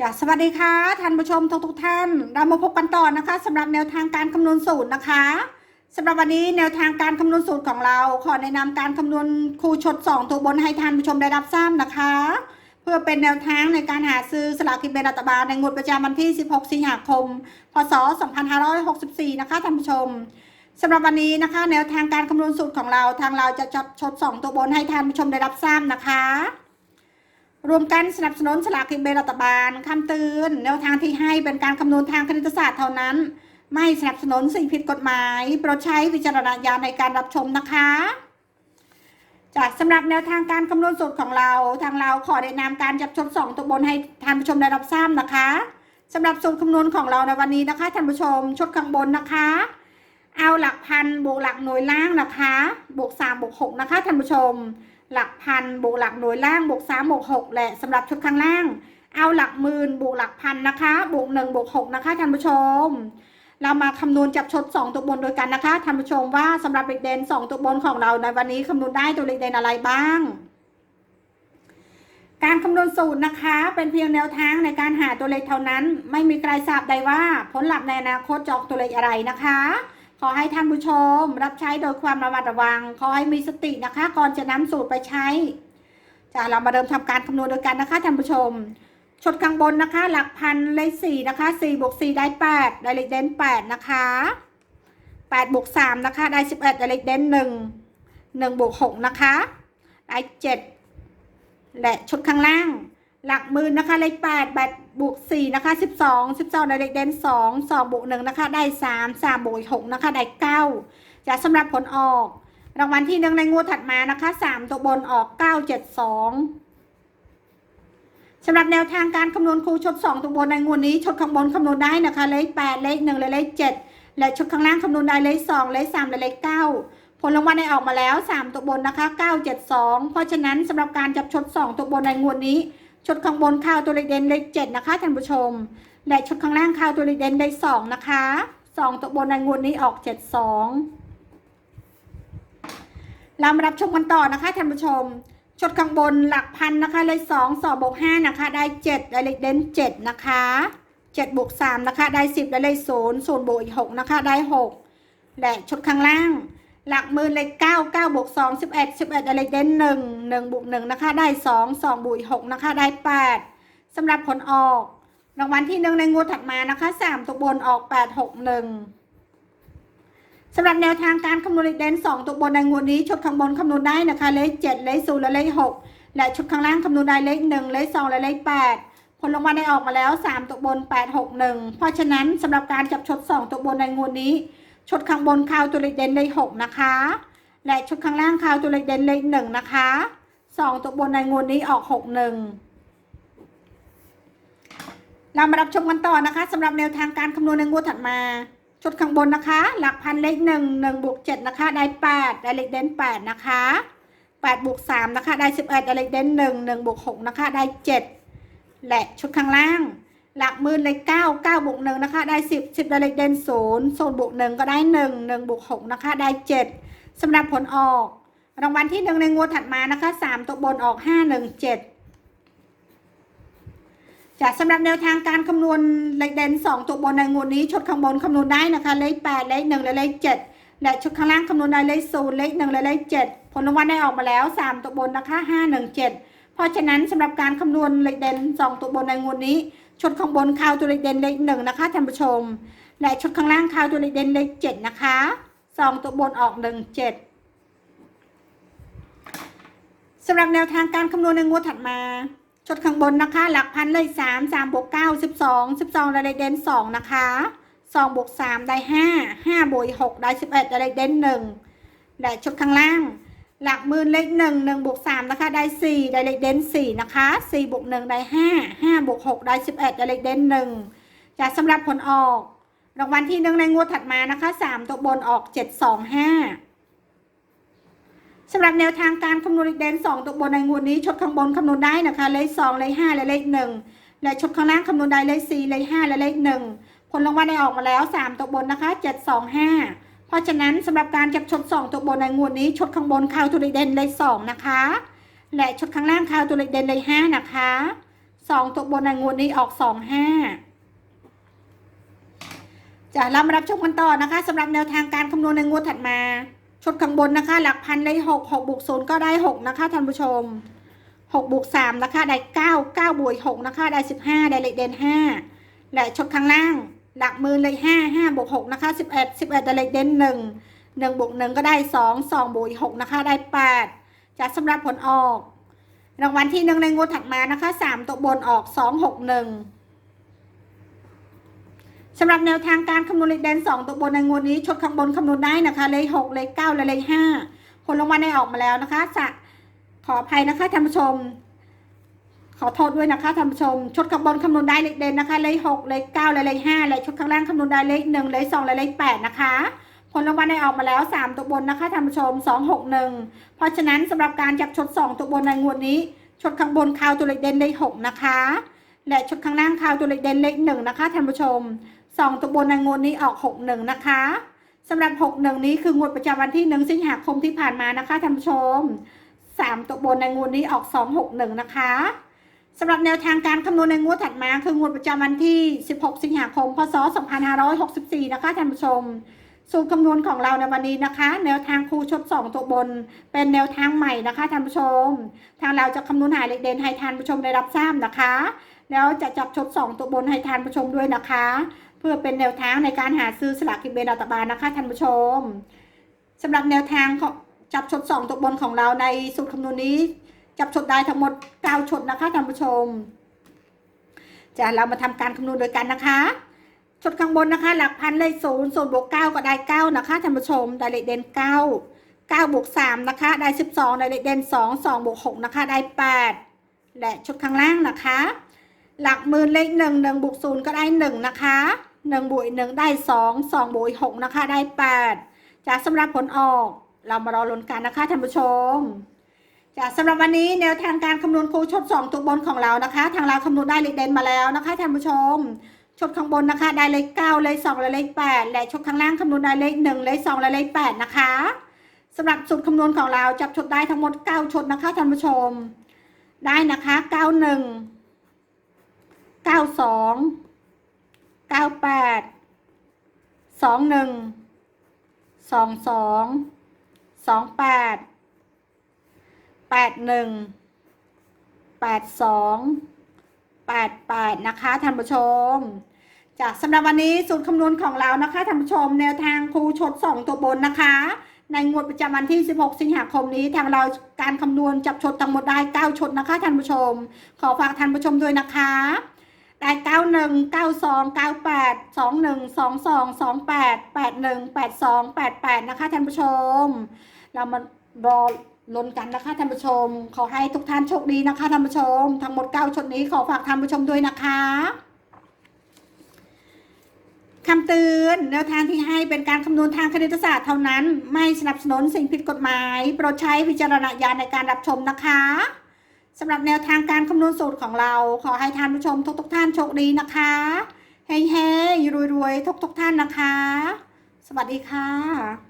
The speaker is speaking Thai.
จ้ะสวัสดีค่ะท่านผู้ชมทุกทุกท่าน เรามาพบกันต่อนะคะสำหรับแนวทางการคำนวณสูตรนะคะสำหรับวันนี้แนวทางการคำนวณสูตรของเรา ขอแนะนำการคำนวณคูชด 2 ตัวบนให้ท่านผู้ชมได้รับทราบนะคะ เพื่อเป็นแนวทางในการหาซื้อสลากกินแบ่งรัฐบาลในงวดประจำวันที่ 16 สิงหาคม พศ 2564 นะคะท่านผู้ชมสำหรับวันนี้นะคะ แนวทางการคำนวณสูตรของเราทางเราจะจับชด 2 ตัวบนให้ท่านผู้ชมได้รับทราบนะคะ รวมกันสนับสนุนสลากกินแบ่งรัฐบาลคำเตือนแนวทางที่ให้เป็นการคำนวณทางคณิตศาสตร์เท่านั้น ไม่สนับสนุนสิ่งผิดกฎหมายโปรดใช้วิจารณญาณในการรับชมนะคะจากสำหรับแนวทางการคำนวณสูตรของเรา ทางเราขอแนะนำการจับชด2ตัวบนให้ท่านผู้ชมได้รับทราบนะคะสำหรับสูตรคำนวณของเราในวันนี้นะคะท่านผู้ชมชดข้างบนนะคะ เอาหลักพันบวกหลักหน่วยล่างนะคะ บวก3บวก6นะคะท่านผู้ชม หลักพันบวกหลักหน่วยล่างบวก3บวก6แหละสำหรับชุดข้างล่าง เอาหลักหมื่นบวกหลักพันนะคะบวก1บวก6นะคะท่านผู้ชม เรามาคำนวณจับชด 2 ตัวบนโดยกันนะคะท่านผู้ชมว่าสำหรับเลขเด่น2 ตัวบนของเราในวันนี้คำนวณได้ตัวเลขเด่นอะไรบ้างการคำนวณสูตรนะคะ เป็นเพียงแนวทางในการหาตัวเลขเท่านั้น ไม่มีใครทราบได้ว่าผลลัพธ์ในอนาคตจะออกตัวเลขอะไรนะคะ ขอให้ท่านผู้ชม รับใช้โดยความระมัดระวัง ขอให้มีสตินะคะ ก่อนจะนำสูตรไปใช้จะเรามาเริ่มทำการคำนวณโดยกันนะคะท่านผู้ชมชดข้างบนนะคะ หลักพันเลขสี่นะคะสี่บวกสี่ได้แปดได้เลขเด่นแปดนะคะแปดบวกสามนะคะ ได้สิบเอ็ดได้เลขเด่นหนึ่งหนึ่งบวกหกนะคะ ได้เจ็ดและชุดข้างล่าง หลักหมื่นนะคะเลขแปดแปดบวกสี่นะคะสิบสองสิบสองได้เลขเด่นสองสองบวกหนึ่งนะคะ ได้สามสามบวกหกนะคะ ได้เก้าจะสำหรับผลออก รางวัลที่หนึ่งในงวดถัดมานะคะสามตัวบนออกเก้าเจ็ดสองสำหรับแนวทางการคำนวณครูชด2ตัวบนในงวดนี้ชดข้างบนคำนวณได้นะคะ เลข8เลข1และเลข7และชดข้างล่างคำนวณได้เลข2เลข3และเลข9ผลรางวัลได้ออกมาแล้ว3ตัวบนนะคะ972เจ็ดสองเพราะฉะนั้นสำหรับการจับชด2ตัวบนในงวดนี้ ชุดข้างบนข้าวตัวเลขเด่นเลข7นะคะท่านผู้ชม และชุดข้างล่างข้าวตัวเลขเด่นเลข2นะคะ2ตัวบนในงวดนี้ออก72เรามารับชมกันต่อนะคะท่านผู้ชมชุดข้างบนหลักพันนะคะเลขสองสองบวกห้านะคะ ได้เจ็ดได้เลขเด่นเจ็ดนะคะเจ็ดบวกสามนะคะ ได้สิบได้เลขศูนย์ศูนย์บวกอีกหกนะคะ ได้หกและชุดข้างล่าง หลักหมื่นเลขเก้าเก้าบวกสองสิบเอ็ดสิบเอ็ดได้เลขเด่นหนึ่งหนึ่งบวกหนึ่งนะคะ ได้สองสองบวกหกนะคะ ได้แปดสำหรับผลออก รางวัลที่หนึ่งในงวดถัดมานะคะสามตัวบนออกแปดหกหนึ่งสำหรับแนวทางการคำนวณเลขเด่น2ตัวบนในงวดนี้ชุดข้างบนคำนวณได้นะคะ เลข7เลข0และเลข6และชุดข้างล่างคำนวณได้เลข1เลข2และเลข8ผลรางวัลได้ออกมาแล้ว 3 ตัวบน 8 6 1 เพราะฉะนั้นสำหรับการจับชด 2 ตัวบนในงวดนี้ ชุดข้างบนคาวตัวเลขเด่นเลข6นะคะ และชุดข้างล่างคาวตัวเลขเด่นเลข1นะคะ2ตัวบนในงวดนี้ออก6 1เรามารับชมกันต่อนะคะสำหรับแนวทางการคำนวณในงวดถัดมา ชุดข้างบนนะคะ หลักพันเลขหนึ่งหนึ่งบวกเจ็ดนะคะ ได้แปดได้เลขเด่นแปดนะคะแปดบวกสามนะคะ ได้สิบเอ็ดได้เลขเด่นหนึ่งหนึ่งบวกหกนะคะ ได้เจ็ดและชุดข้างล่าง หลักหมื่นเลขเก้าเก้าบวกหนึ่งนะคะ ได้สิบสิบได้เลขเด่นศูนย์ศูนย์บวกหนึ่งก็ได้หนึ่งหนึ่งบวกหกนะคะ ได้เจ็ดสำหรับผลออก รางวัลที่หนึ่งในงวดถัดมานะคะสามตัวบนออกห้าหนึ่งเจ็ดจากสำหรับแนวทางการคำนวณเลขเด่น2ตัวบนในงวดนี้ชุดข้างบนคำนวณได้นะคะเลข8เลข1และเลข7และชุดข้างล่างคำนวณได้เลข0เลข1และเลข7ผลรางวัลได้ออกมาแล้ว3ตัวบนนะคะ5 1 7เจ็ดเพราะฉะนั้นสำหรับการคำนวณเลขเด่น2ตัวบนในงวดนี้ ชุดข้างบนข่าวตัวเลขเด่นเลข1นะคะท่านผู้ชม และชุดข้างล่างข่าวตัวเลขเด่นเลข7นะคะ2ตัวบนออก1 7สำหรับแนวทางการคำนวณในงวดถัดมาชดข้างบนนะคะ หลักพันเลยสามสามบวกเก้าสิบสองสิบสองได้เลขเด่นสองนะคะสองบวกสามได้ห้าห้าบวกหกได้สิบเอ็ดได้เลขเด่นหนึ่งและชุดข้างล่าง หลักหมื่นเลขหนึ่งหนึ่งบวกสามนะคะ ได้สี่ได้เลขเด่นสี่นะคะสี่บวกหนึ่งได้ห้าห้าบวกหกได้สิบเอ็ดได้เลขเด่นหนึ่งจะสำหรับผลออก รางวัลที่หนึ่งในงวดถัดมานะคะสามตัวบนออกเจ็ดสองห้าสำหรับแนวทางการคำนวณเลขเด่น2ตัวบนในงวดนี้ชดข้างบนคำนวณได้นะคะ เลข2เลข5และเลข1และชดข้างล่างคำนวณได้เลข4เลข5และเลข1ผลรางวัลได้ออกมาแล้ว3ตัวบนนะคะ725 เพราะฉะนั้นสำหรับการจับชด2ตัวบนในงวดนี้ชดข้างบนข่าวตัวเลขเด่นเลข2นะคะ และชดข้างล่างข่าวตัวเลขเด่นเลข5นะคะสองตัวบนในงวดนี้ออกสองห้าจะเรามารับชมกันต่อนะคะสำหรับแนวทางการคำนวณในงวดถัดมาชดข้างบนนะคะ หลักพันได้หกหกบวกศูนย์ก็ได้หกนะคะท่านผู้ชมหกบวกสามนะคะได้เก้าเก้าบวกหกนะคะได้สิบห้าได้เลขเด่นห้าและชดข้างล่าง หลักหมือเลยห้าห้าบวกหกนะคะสิบเอ็ดสิบเอ็ดเลขเด่นหนึ่งหนึ่งบวกหนึ่งก็ได้สองสองบวกหกนะคะได้แปดจะสำหรับผลออก รางวัลที่หนึ่งในงวดถัดมานะคะสามตัวบนออกสองหกหนึ่งสำหรับแนวทางการคำนวณเลขเด่นสองตัวบนในงวดนี้ชดข้างบนคำนวณได้นะคะเลขหกเลขเก้าและเลขห้าผลรางวัลได้ออกมาแล้วนะคะจะขออภัยนะคะท่านผู้ชม ขอโทษด้วยนะคะท่านผู้ชมชดข้างบนคำนวณได้เลขเด่นนะคะ เลขหกเลขเก้าและเลขห้าและชดข้างล่างคำนวณได้เลขหนึ่งเลขสองและเลขแปดนะคะผลรางวัลได้ออกมาแล้วสามตัวบนนะคะท่านผู้ชมสองหกหนึ่งเพราะฉะนั้นสำหรับการจับชดสองตัวบนในงวดนี้ชดข้างบนคาวตัวเลขเด่นเลขหกนะคะ และชดข้างล่างคาวตัวเลขเด่นเลขหนึ่งนะคะท่านผู้ชมสองตัวบนในงวดนี้ออกหกหนึ่งนะคะสำหรับหกหนึ่งนี้คืองวดประจำวันที่หนึ่งสิงหาคมที่ผ่านมานะคะท่านผู้ชมสามตัวบนในงวดนี้ออกสองหกหนึ่งนะคะ สำหรับแนวทางการคำนวณในงวดถัดมาคืองวดประจำวันที่ 16 สิงหาคม พศ 2564 นะคะท่านผู้ชม สูตรคำนวณของเราในวันนี้นะคะ แนวทางครูชดสองตัวบน เป็นแนวทางใหม่นะคะท่านผู้ชม ทางเราจะคำนวณหาเลขเด่นให้ท่านผู้ชมได้รับทราบนะคะ แล้วจะจับชดสองตัวบนให้ท่านผู้ชมด้วยนะคะ เพื่อเป็นแนวทางในการหาซื้อสลากกินแบ่งรัฐบาลนะคะท่านผู้ชมสำหรับแนวทางของจับชดสองตัวบนของเราในสูตรคำนวณนี้ จับชดได้ทั้งหมด9ชดนะคะท่านผู้ชมจะเรามาทำการคำนวณโดยกันนะคะชดข้างบนนะคะ หลักพันเลขศูนย์ศูนบวกเก้าก็ได้เก้านะคะท่านผู้ชมได้เลขเด่นเก้าเก้าบวกสามนะคะได้สิบสองได้เลขเด่นสองสองบวกหกนะคะได้แปดและชดข้างล่างนะคะ หลักหมื่นเลขหนึ่งหนึ่งบวกศูนย์ก็ได้หนึ่งนะคะหนึ่งบวกหนึ่งได้สองสองบวกหกนะคะได้แปดจากสำหรับผลออก เรามารอลุ้นกันนะคะท่านผู้ชม จากสำหรับวันนี้แนวทางการคำนวณครูชดสองตัวบนของเรานะคะ ทางเราคำนวณได้เลขเด่นมาแล้วนะคะท่านผู้ชมชดข้างบนนะคะ ได้เลขเก้าเลขสองและเลขแปดและชดข้างล่างคำนวณได้เลขหนึ่งเลขสองและเลขแปดนะคะสำหรับสูตรคำนวณของเราจับชดได้ทั้งหมดเก้าชดนะคะท่านผู้ชม ได้นะคะเก้าหนึ่งเก้าสองเก้าแปดสองหนึ่งสองสองสองแปด แปดหนึ่งแปดสองแปดแปดนะคะท่านผู้ชมจากสำหรับวันนี้สูตรคำนวณของเรานะคะท่านผู้ชมแนวทางครูชดสองตัวบนนะคะ ในงวดประจำวันที่ 16 สิงหาคมนี้ทางเราการคำนวณจับชดทั้งหมดได้ 9 ชดนะคะท่านผู้ชม ขอฝากท่านผู้ชมด้วยนะคะได้91 92 98 21 22 28 81 82 88นะคะท่านผู้ชม เรามารอ ลุ้นกันนะคะท่านผู้ชม ขอให้ทุกท่านโชคดีนะคะท่านผู้ชม ทั้งหมด 9ชดนี้ขอฝากท่านผู้ชมด้วยนะคะคำเตือนแนวทางที่ให้เป็นการคำนวณทางคณิตศาสตร์เท่านั้น ไม่สนับสนุนสิ่งผิดกฎหมาย โปรดใช้วิจารณญาณในการรับชมนะคะสำหรับแนวทางการคำนวณสูตรของเรา ขอให้ท่านผู้ชมทุกทุกท่านโชคดีนะคะเฮ้ยๆรวยๆทุกทุกท่านนะคะ สวัสดีค่ะ